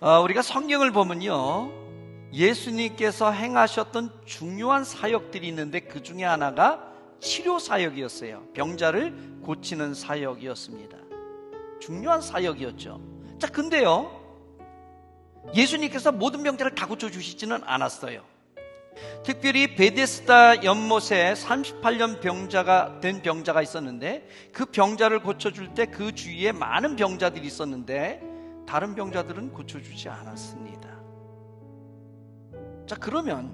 어, 우리가 성경을 보면요. 예수님께서 행하셨던 중요한 사역들이 있는데 그 중에 하나가 치료 사역이었어요. 병자를 고치는 사역이었습니다. 중요한 사역이었죠. 자, 근데요. 예수님께서 모든 병자를 다 고쳐주시지는 않았어요. 특별히 베데스다 연못에 38년 병자가 된 병자가 있었는데 그 병자를 고쳐줄 때 그 주위에 많은 병자들이 있었는데 다른 병자들은 고쳐주지 않았습니다. 자, 그러면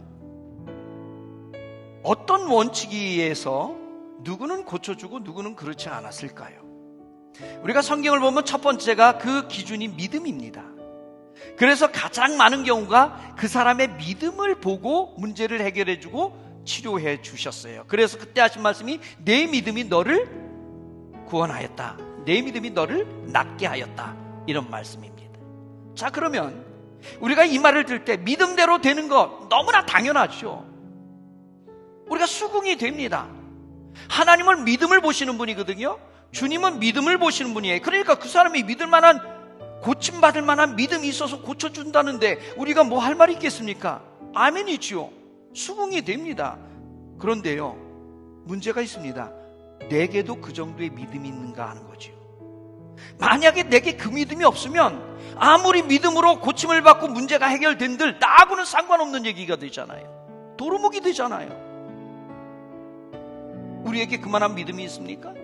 어떤 원칙에 의해서 누구는 고쳐주고 누구는 그렇지 않았을까요? 우리가 성경을 보면 첫 번째가 그 기준이 믿음입니다. 그래서 가장 많은 경우가 그 사람의 믿음을 보고 문제를 해결해 주고 치료해 주셨어요. 그래서 그때 하신 말씀이 내 믿음이 너를 구원하였다. 내 믿음이 너를 낫게 하였다. 이런 말씀입니다. 자, 그러면 우리가 이 말을 들 때 믿음대로 되는 거 너무나 당연하죠. 우리가 수긍이 됩니다. 하나님은 믿음을 보시는 분이거든요. 주님은 믿음을 보시는 분이에요. 그러니까 그 사람이 믿을 만한 고침받을 만한 믿음이 있어서 고쳐준다는데 우리가 뭐 할 말이 있겠습니까? 아멘이지요. 수긍이 됩니다. 그런데요, 문제가 있습니다. 내게도 그 정도의 믿음이 있는가 하는 거지요. 만약에 내게 그 믿음이 없으면 아무리 믿음으로 고침을 받고 문제가 해결된들 나하고는 상관없는 얘기가 되잖아요. 도루묵이 되잖아요. 우리에게 그만한 믿음이 있습니까?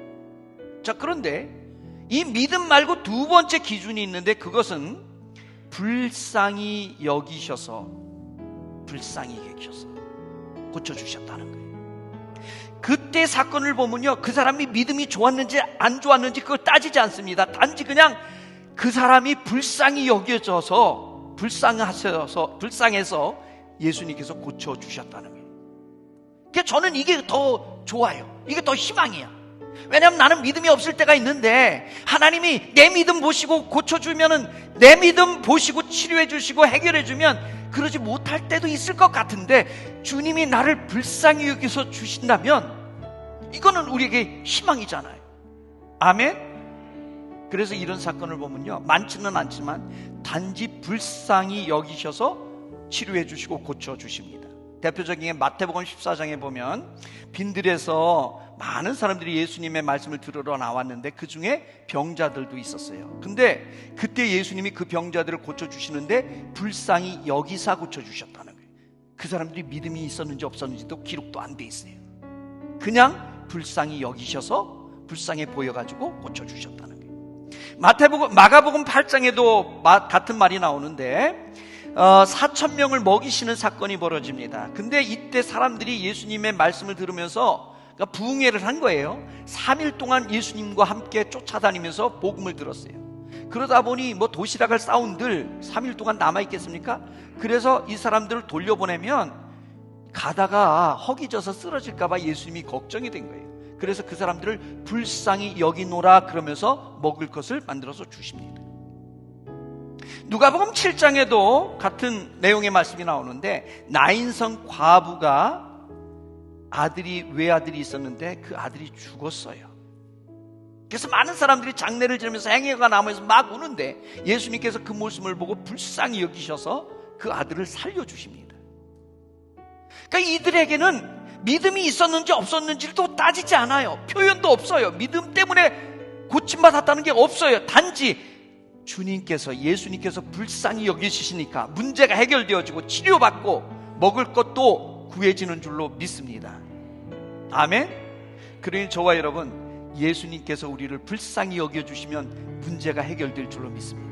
자, 그런데 이 믿음 말고 두 번째 기준이 있는데 그것은 불쌍히 여기셔서 불쌍히 여기셔서 고쳐주셨다는 거예요. 그때 사건을 보면요. 그 사람이 믿음이 좋았는지 안 좋았는지 그걸 따지지 않습니다. 단지 그냥 그 사람이 불쌍히 여겨져서 불쌍하셔서 불쌍해서 예수님께서 고쳐 주셨다는 거예요. 그러니까 저는 이게 더 좋아요. 이게 더 희망이야. 왜냐하면 나는 믿음이 없을 때가 있는데 하나님이 내 믿음 보시고 고쳐주면은 내 믿음 보시고 치료해 주시고 해결해 주면 그러지 못할 때도 있을 것 같은데 주님이 나를 불쌍히 여기서 주신다면 이거는 우리에게 희망이잖아요. 아멘? 그래서 이런 사건을 보면요. 많지는 않지만 단지 불쌍히 여기셔서 치료해 주시고 고쳐 주십니다. 대표적인 게 마태복음 14장에 보면 빈들에서 많은 사람들이 예수님의 말씀을 들으러 나왔는데 그 중에 병자들도 있었어요. 근데 그때 예수님이 그 병자들을 고쳐 주시는데 불쌍히 여기사 고쳐 주셨다는 거예요. 그 사람들이 믿음이 있었는지 없었는지도 기록도 안 돼 있어요. 그냥 불쌍히 여기셔서 불쌍해 보여 가지고 고쳐 주셨다는 거예요. 마태복음 마가복음 8장에도 같은 말이 나오는데 어, 4천 명을 먹이시는 사건이 벌어집니다. 근데 이때 사람들이 예수님의 말씀을 들으면서 그러니까 부흥회를 한 거예요. 3일 동안 예수님과 함께 쫓아다니면서 복음을 들었어요. 그러다 보니 뭐 도시락을 싸운들 3일 동안 남아 있겠습니까? 그래서 이 사람들을 돌려보내면 가다가 허기져서 쓰러질까봐 예수님이 걱정이 된 거예요. 그래서 그 사람들을 불쌍히 여기노라 그러면서 먹을 것을 만들어서 주십니다. 누가복음 7장에도 같은 내용의 말씀이 나오는데 나인성 과부가 아들이 외아들이 있었는데 그 아들이 죽었어요. 그래서 많은 사람들이 장례를 지르면서 행여가 나무에서 막 우는데 예수님께서 그 모습을 보고 불쌍히 여기셔서 그 아들을 살려주십니다. 그러니까 이들에게는 믿음이 있었는지 없었는지를 또 따지지 않아요. 표현도 없어요. 믿음 때문에 고침받았다는 게 없어요. 단지 주님께서 예수님께서 불쌍히 여기시니까 문제가 해결되어지고 치료받고 먹을 것도 구해지는 줄로 믿습니다. 아멘. 그러니 저와 여러분 예수님께서 우리를 불쌍히 여겨 주시면 문제가 해결될 줄로 믿습니다.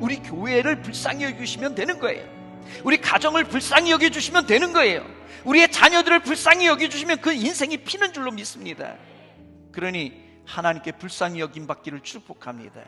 우리 교회를 불쌍히 여겨 주시면 되는 거예요. 우리 가정을 불쌍히 여겨 주시면 되는 거예요. 우리의 자녀들을 불쌍히 여겨 주시면 그 인생이 피는 줄로 믿습니다. 그러니 하나님께 불쌍히 여김 받기를 축복합니다.